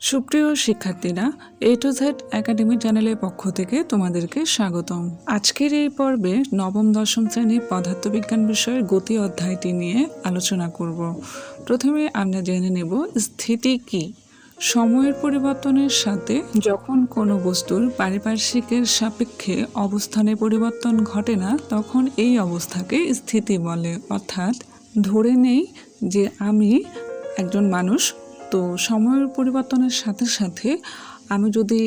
সুপ্রিয় শিক্ষার্থীরা এ to Z academy চ্যানেলের পক্ষ থেকে তোমাদেরকে স্বাগতম। আজকের এই পর্বে নবম, দশম শ্রেণির পদার্থবিজ্ঞান বিষয়ের গতি অধ্যায়টি নিয়ে আলোচনা করব। প্রথমে আমরা জেনে নেব স্থিতি কি। সময়ের পরিবর্তনের সাথে যখন কোনো বস্তুর পারিপার্শ্বিকের সাপেক্ষে অবস্থানে পরিবর্তন ঘটে না, তখন এই অবস্থাকে স্থিতি বলে। অর্থাৎ ধরে নেই যে আমি একজন মানুষ তো সময়ের পরিবর্তনের সাথে সাথে আমি যদি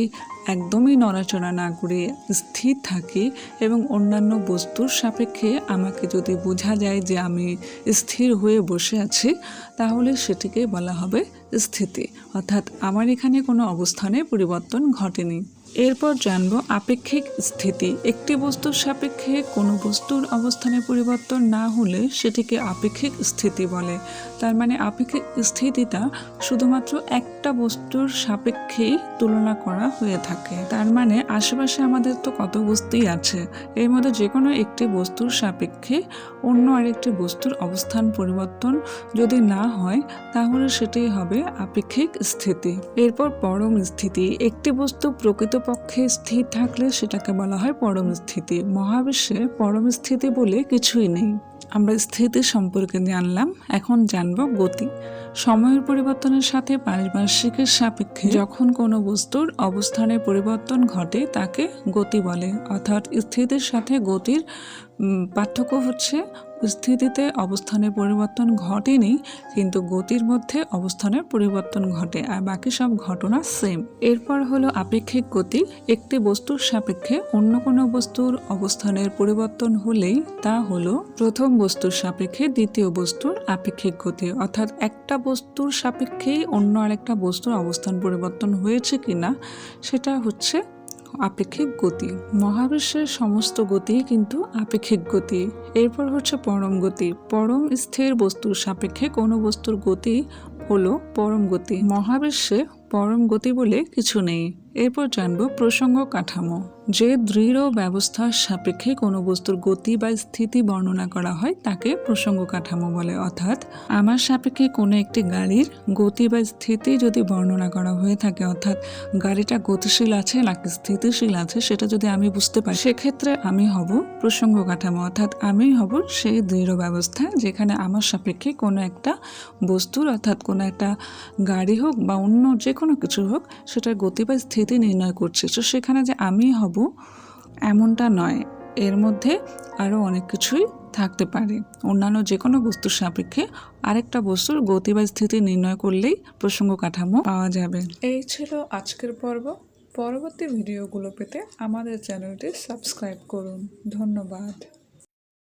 একদমই নড়াচড়া না করে স্থির থাকি এবং অন্যান্য বস্তুর সাপেক্ষে আমাকে যদি বোঝা যায় যে আমি স্থির হয়ে বসে আছি, তাহলে সেটিকে বলা হবে স্থিতি। অর্থাৎ আমার এখানে কোনো অবস্থানে পরিবর্তন ঘটেনি। এরপর জানব আপেক্ষিক স্থিতি। একটি বস্তুর সাপেক্ষে কোনো বস্তুর অবস্থানে পরিবর্তন না হলে সেটিকে আপেক্ষিক স্থিতি বলে। তার মানে আপেক্ষিক স্থিতিটা শুধুমাত্র একটা বস্তুর সাপেক্ষেই তুলনা করা হয়ে থাকে। তার মানে আশেপাশে আমাদের তো কত বস্তুই আছে। এর মধ্যে যে কোনো একটি বস্তুর সাপেক্ষে অন্য আরেকটি বস্তুর অবস্থান পরিবর্তন যদি না হয়, তাহলে সেটাই হবে আপেক্ষিক স্থিতি। এরপর পরম স্থিতি। একটি বস্তু প্রকৃতপক্ষে স্থির থাকলে সেটাকে বলা হয় পরম স্থিতি। মহাবিশ্বে পরম স্থিতি বলে কিছুই নেই। আমরা স্থিতি সম্পর্কে জানলাম, এখন জানব গতি। সময়ের পরিবর্তনের সাথে পারিপার্শ্বিকের সাপেক্ষে যখন কোনো বস্তুর অবস্থানের পরিবর্তন ঘটে, তাকে গতি বলে। অর্থাৎ স্থিতির সাথে গতির পার্থক্য হচ্ছে স্থিতিতে অবস্থানের পরিবর্তন ঘটেনি, কিন্তু গতির মধ্যে অবস্থানের পরিবর্তন ঘটে আর বাকি সব ঘটনা সেম এরপর হলো আপেক্ষিক গতি। একটি বস্তুর সাপেক্ষে অন্য কোনো বস্তুর অবস্থানের পরিবর্তন হলেই তা হলো প্রথম বস্তুর সাপেক্ষে দ্বিতীয় বস্তুর আপেক্ষিক গতি। অর্থাৎ একটা বস্তুর সাপেক্ষেই অন্য আরেকটা বস্তুর অবস্থান পরিবর্তন হয়েছে কিনা, সেটা হচ্ছে আপেক্ষিক গতি। মহাবিশ্বের সমস্ত গতি কিন্তু আপেক্ষিক গতি। এরপর হচ্ছে পরম গতি। পরম স্থির বস্তুর সাপেক্ষে কোনো বস্তুর গতি হলো পরম গতি। মহাবিশ্বে পরম গতি বলে কিছু নেই। এরপর জানব প্রসঙ্গ কাঠামো। যে দৃঢ় ব্যবস্থার সাপেক্ষে কোনো বস্তুর গতি বা স্থিতি বর্ণনা করা হয়, তাকে প্রসঙ্গ কাঠামো বলে। অর্থাৎ, আমার সাপেক্ষে কোনো একটি গাড়ির গতি বা স্থিতি যদি বর্ণনা করা হয়ে থাকে, অর্থাৎ গাড়িটা গতিশীল আছে নাকি স্থিতিশীল আছে, সেটা যদি আমি বুঝতে পারি, সেক্ষেত্রে আমি হব প্রসঙ্গ কাঠামো। অর্থাৎ, আমি হব সেই দৃঢ় ব্যবস্থা যেখানে আমার সাপেক্ষে কোনো একটা বস্তুর, অর্থাৎ কোনো একটা গাড়ি হোক বা অন্য যে কোনো কিছু হোক, সেটার গতি বা স্থিতি নির্ণয় করছে। তো সেখানে যে আমি হব, এমনটা নয়। এর মধ্যে আরও অনেক কিছুই থাকতে পারে। অন্যান্য যে কোনো বস্তুর সাপেক্ষে আরেকটা বস্তুর গতি বা স্থিতি নির্ণয় করলেই প্রসঙ্গ কাঠামো পাওয়া যাবে। এই ছিল আজকের পর্ব। পরবর্তী ভিডিওগুলো পেতে আমাদের চ্যানেলটি সাবস্ক্রাইব করুন। ধন্যবাদ।